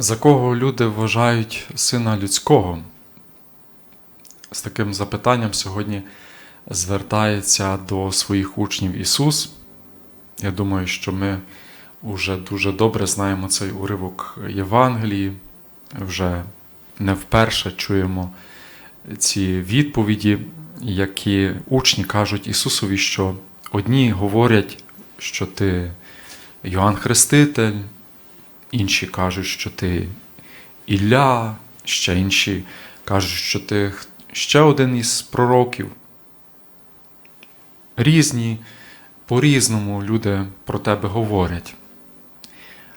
За кого люди вважають сина людського? З таким запитанням сьогодні звертається до своїх учнів Ісус. Я думаю, що ми вже дуже добре знаємо цей уривок Євангелії, вже не вперше чуємо ці відповіді, які учні кажуть Ісусові, що одні говорять, що ти Йоанн Хреститель, інші кажуть, що ти Ілля, ще інші кажуть, що ти ще один із пророків. Різні, по-різному люди про тебе говорять.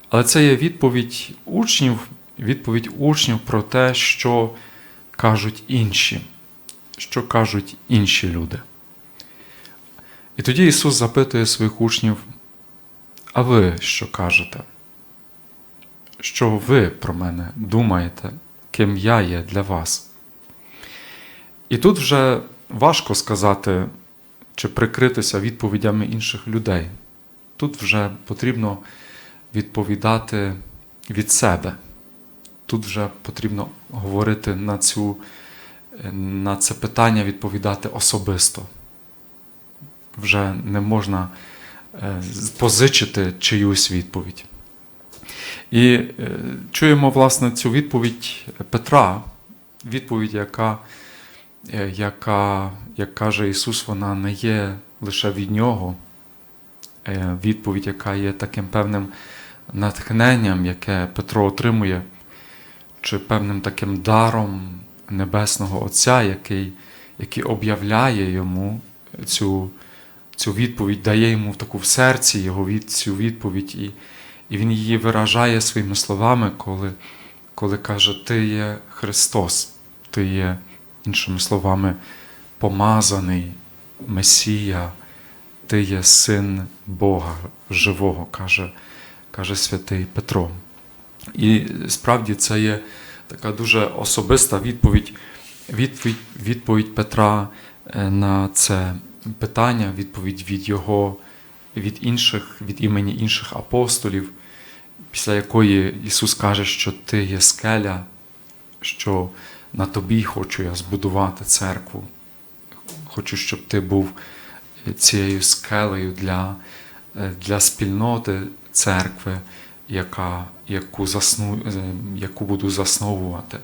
Але це є відповідь учнів, відповідь учнів про те, що кажуть інші, що кажуть інші люди. І тоді Ісус запитує своїх учнів, а ви що кажете? Що ви про мене думаєте, ким я є для вас? І тут вже важко сказати чи прикритися відповідями інших людей. Тут вже потрібно відповідати від себе. Тут вже потрібно говорити на, цю, на це питання, відповідати особисто. Вже не можна позичити чиюсь відповідь. І чуємо, власне, цю відповідь Петра, відповідь, яка, яка, як каже Ісус, вона не є лише від Нього. Відповідь, яка є таким певним натхненням, яке Петро отримує, чи певним таким даром Небесного Отця, який, який об'являє йому цю цю відповідь, дає йому таку в серці його від, цю відповідь, і і він її виражає своїми словами, коли коли каже, Ти є Христос, Ти є, іншими словами, помазаний Месія, Ти є син Бога живого, каже, каже святий Петро. І справді це є така дуже особиста відповідь, відповідь, відповідь Петра на це питання, відповідь від Його, від інших, від імені інших апостолів, після якої Ісус каже, що Ти є скеля, що на тобі хочу я збудувати церкву. Хочу, щоб ти був цією скелею для, для спільноти церкви, яка, яку, засну, яку буду засновувати.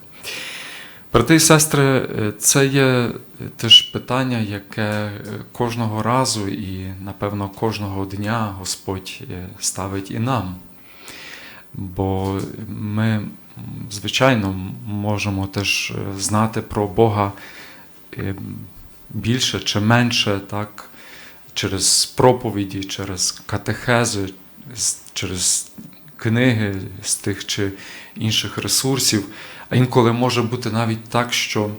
Брати і сестри, це є теж питання, яке кожного разу і, напевно, кожного дня Господь ставить і нам. Бо ми, звичайно, можемо теж знати про Бога більше чи менше, так, через проповіді, через катехези, через книги з тих чи інших ресурсів. А інколи може бути навіть так, що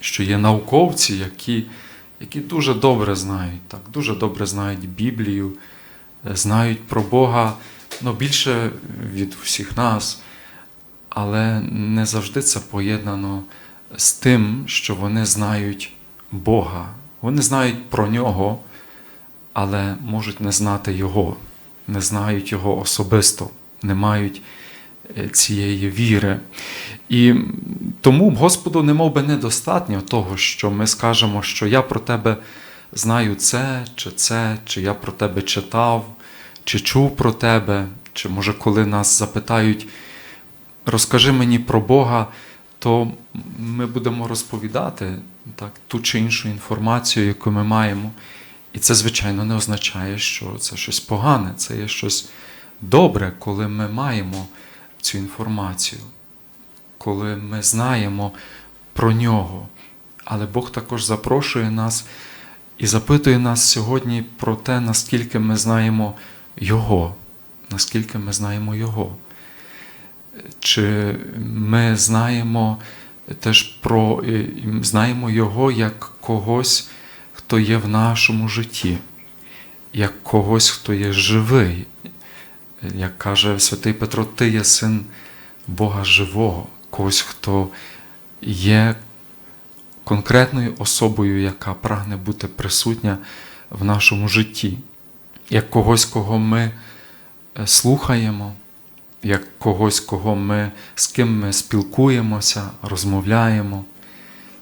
що є науковці, які які дуже добре знають, так, дуже добре знають Біблію, знають про Бога ну, більше від всіх нас, але не завжди це поєднано з тим, що вони знають Бога. Вони знають про Нього, але можуть не знати Його, не знають Його особисто, не мають цієї віри. І тому Господу не мов би недостатньо того, що ми скажемо, що я про тебе знаю це, чи це, чи я про тебе читав, чи чув про тебе, чи може, коли нас запитають, розкажи мені про Бога, то ми будемо розповідати так, ту чи іншу інформацію, яку ми маємо. І це, звичайно, не означає, що це щось погане, це є щось добре, коли ми маємо цю інформацію, коли ми знаємо про нього. Але Бог також запрошує нас і запитує нас сьогодні про те, наскільки ми знаємо Його, наскільки ми знаємо Його. Чи ми знаємо теж про знаємо Його як когось, хто є в нашому житті, як когось, хто є живий, як каже святий Петро, ти є син Бога живого, когось, хто є конкретною особою, яка прагне бути присутня в нашому житті, як когось, кого ми слухаємо, як когось, кого ми, з ким ми спілкуємося, розмовляємо,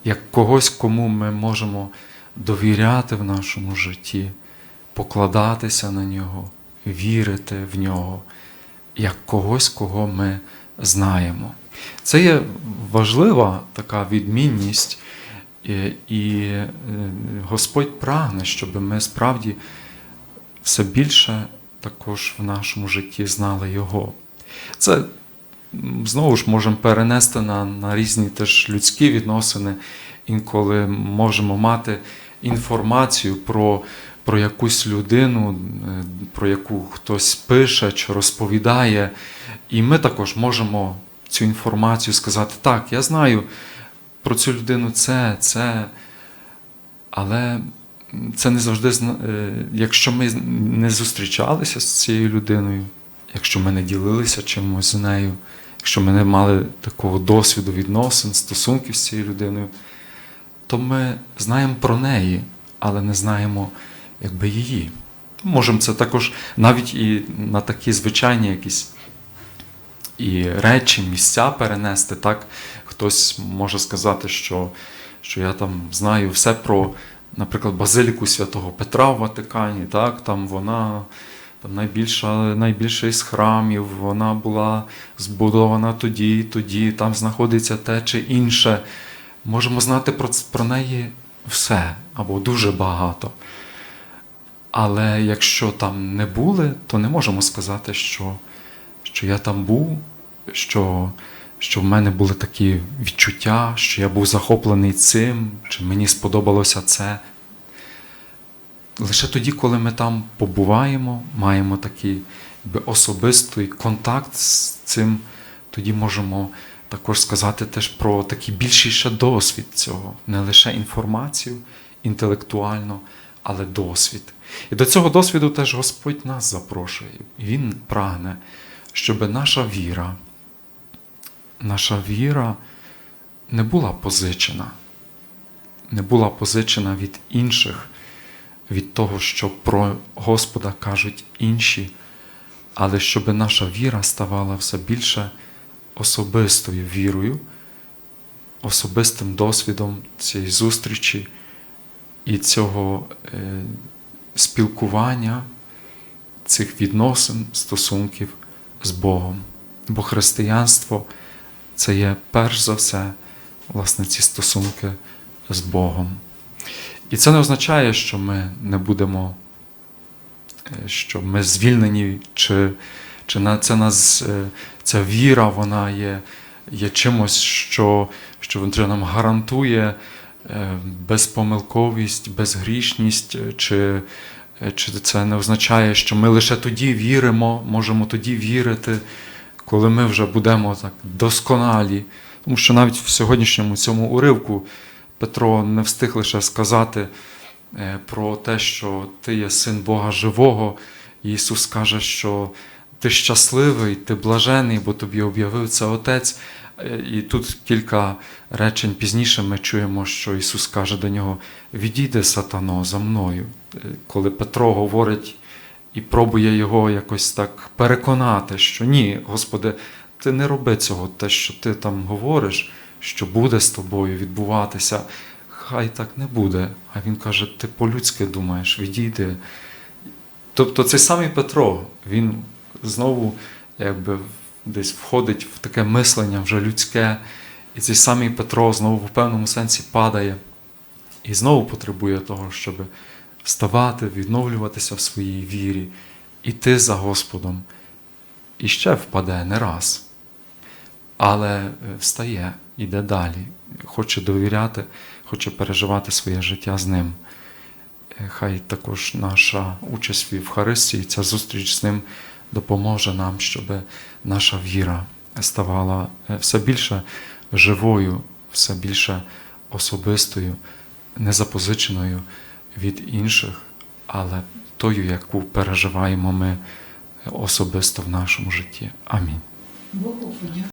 як когось, кому ми можемо довіряти в нашому житті, покладатися на нього, вірити в нього, як когось, кого ми знаємо. Це є важлива така відмінність, і, е, Господь прагне, щоб ми справді все більше також в нашому житті знали Його. Це знову ж можемо перенести на, на різні теж людські відносини, інколи можемо мати інформацію про, про якусь людину, е, про яку хтось пише чи розповідає, і ми також можемо цю інформацію сказати: так, я знаю про цю людину це, це, але це не завжди е, якщо ми не зустрічалися з цією людиною, якщо ми не ділилися чимось з нею, якщо ми не мали такого досвіду відносин, стосунків з цією людиною, то ми знаємо про неї, але не знаємо якби її. Можемо це також навіть і на такі звичайні якісь і речі, місця перенести. Так? Хтось може сказати, що, що я там знаю все про, наприклад, базиліку святого Петра в Ватикані. Так? Там вона там найбільша, найбільший з храмів, вона була збудована тоді, тоді, там знаходиться те чи інше. Можемо знати про, про неї все або дуже багато. Але якщо там не були, то не можемо сказати, що, що я там був, що, що в мене були такі відчуття, що я був захоплений цим, чи мені сподобалося це. Лише тоді, коли ми там побуваємо, маємо такий якби, особистий контакт з цим, тоді можемо також сказати теж про такий більший ще досвід цього, не лише інформацію інтелектуально, але досвід. І до цього досвіду теж Господь нас запрошує. Він прагне, щоб наша віра, наша віра не була позичена, не була позичена від інших, від того, що про Господа кажуть інші, але щоб наша віра ставала все більше особистою вірою, особистим досвідом цієї зустрічі і цього е, спілкування, цих відносин, стосунків з Богом. Бо християнство це є перш за все власне ці стосунки з Богом. І це не означає, що ми не будемо, е, що ми звільнені, чи, чи на, це нас, е, ця віра вона є, є чимось, що, що нам гарантує безпомилковість, безгрішність, е, чи, е, чи це не означає, що ми лише тоді віримо, можемо тоді вірити, коли ми вже будемо так досконалі. Тому що навіть в сьогоднішньому цьому уривку Петро не встиг лише сказати е, про те, що ти є син Бога живого. Ісус каже, що ти щасливий, ти блажений, бо тобі об'явив це Отець. І тут кілька речень пізніше ми чуємо, що Ісус каже до нього: Відійди, сатано, за мною. Е, Коли Петро говорить і пробує його якось так переконати, що ні, Господи, ти не роби цього, те, що ти там говориш, що буде з тобою відбуватися, хай так не буде. А він каже: ти по-людськи думаєш, відійди. Тобто цей самий Петро, він знову якби десь входить в таке мислення вже людське, і цей самий Петро знову в певному сенсі падає і знову потребує того, щоб вставати, відновлюватися в своїй вірі, іти за Господом. І ще впаде не раз. Але е, встає, іде далі, хоче довіряти, хоче переживати своє життя з ним. Е, Хай також наша участь в Євхаристії, ця зустріч з ним допоможе нам, щоб наша віра ставала е, все більше живою, все більше особистою, незапозиченою від інших, але тою, яку переживаємо ми особисто в нашому житті. Амінь.